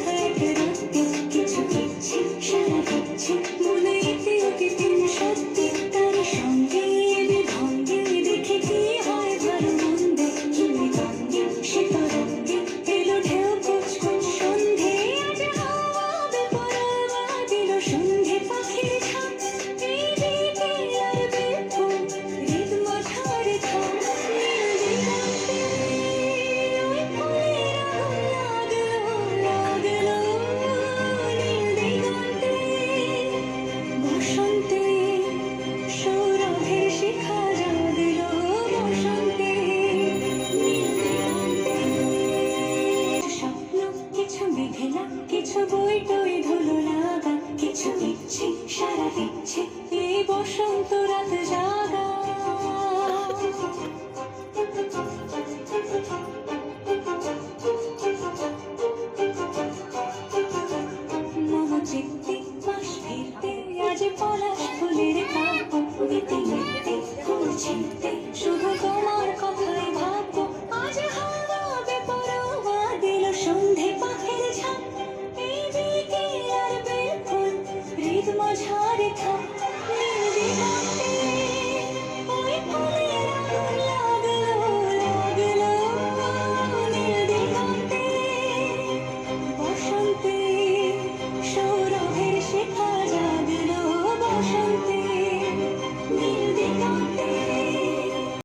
है কিছু বই টই ধুলো লাগা, কিছু দিচ্ছি, সারা দিচ্ছি, এই বসন্ত রাত জাগা। পলাশ ফুলের